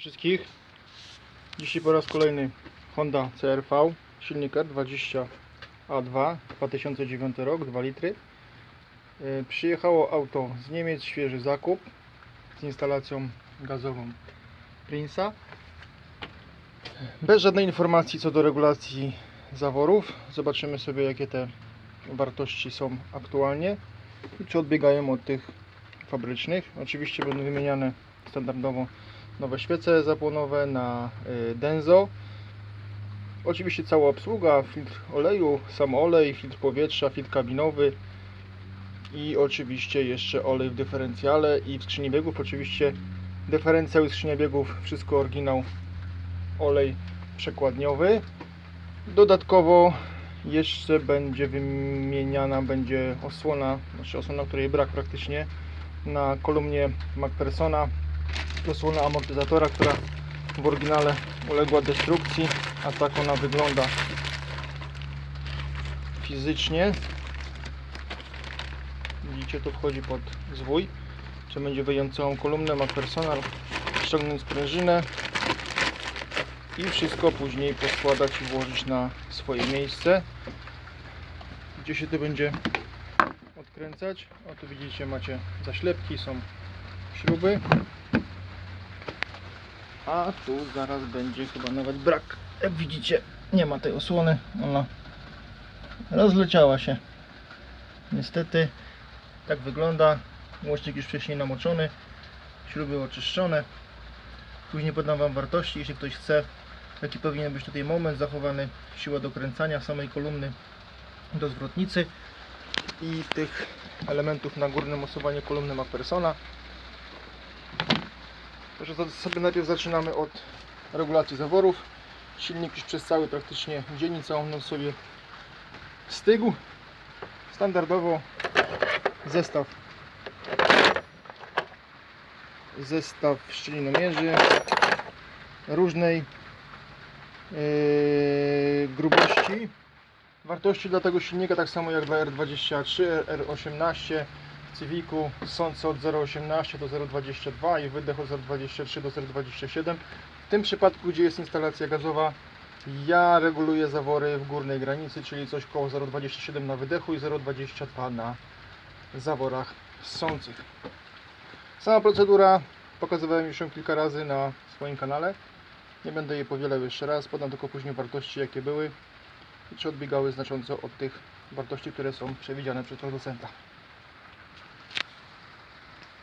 wszystkich. Dzisiaj po raz kolejny Honda CRV, silnik R20A2, 2009 rok, 2 litry. E, Przyjechało auto z Niemiec, świeży zakup z instalacją gazową Prince'a. Bez żadnej informacji co do regulacji zaworów. Zobaczymy sobie jakie te wartości są aktualnie i czy odbiegają od tych fabrycznych. Oczywiście będą wymieniane standardowo nowe świece zapłonowe na y, Denso. Oczywiście cała obsługa, filtr oleju, sam olej, filtr powietrza, filtr kabinowy i oczywiście jeszcze olej w dyferencjale i w skrzyni biegów. Oczywiście dyferencjał i skrzynia biegów, wszystko oryginał, olej przekładniowy. Dodatkowo jeszcze będzie wymieniana będzie osłona, znaczy osłona, której brak praktycznie na kolumnie MacPhersona osłona amortyzatora, która w oryginale uległa destrukcji, a tak ona wygląda fizycznie. Widzicie, to wchodzi pod zwój. Trzeba będzie wyjąć całą kolumnę MacPhersona, ściągnąć sprężynę i wszystko później poskładać i włożyć na swoje miejsce. Gdzie się to będzie odkręcać? O tu widzicie macie zaślepki, są śruby. A tu zaraz będzie chyba nawet brak. Jak widzicie, nie ma tej osłony. Ona rozleciała się. Niestety tak wygląda. Łącznik już wcześniej namoczony, śruby oczyszczone. Później podam Wam wartości, jeśli ktoś chce, jaki powinien być tutaj moment zachowany, siła dokręcania samej kolumny do zwrotnicy i tych elementów na górnym osuwaniu kolumny MacPhersona. Także sobie najpierw zaczynamy od regulacji zaworów. Silnik już przez cały praktycznie dzień całą noc sobie stygł. Standardowo zestaw zestaw szczelinomierzy różnej yy, grubości. Wartości dla tego silnika tak samo jak dla R23, R18 w Civicu sące od 0,18 do 0,22 i wydech od 0,23 do 0,27. W tym przypadku, gdzie jest instalacja gazowa, ja reguluję zawory w górnej granicy, czyli coś koło 0,27 na wydechu i 0,22 na zaworach ssących. Sama procedura pokazywałem już ją kilka razy na swoim kanale. Nie będę jej powielał jeszcze raz, podam tylko później wartości jakie były i czy odbiegały znacząco od tych wartości, które są przewidziane przez producenta.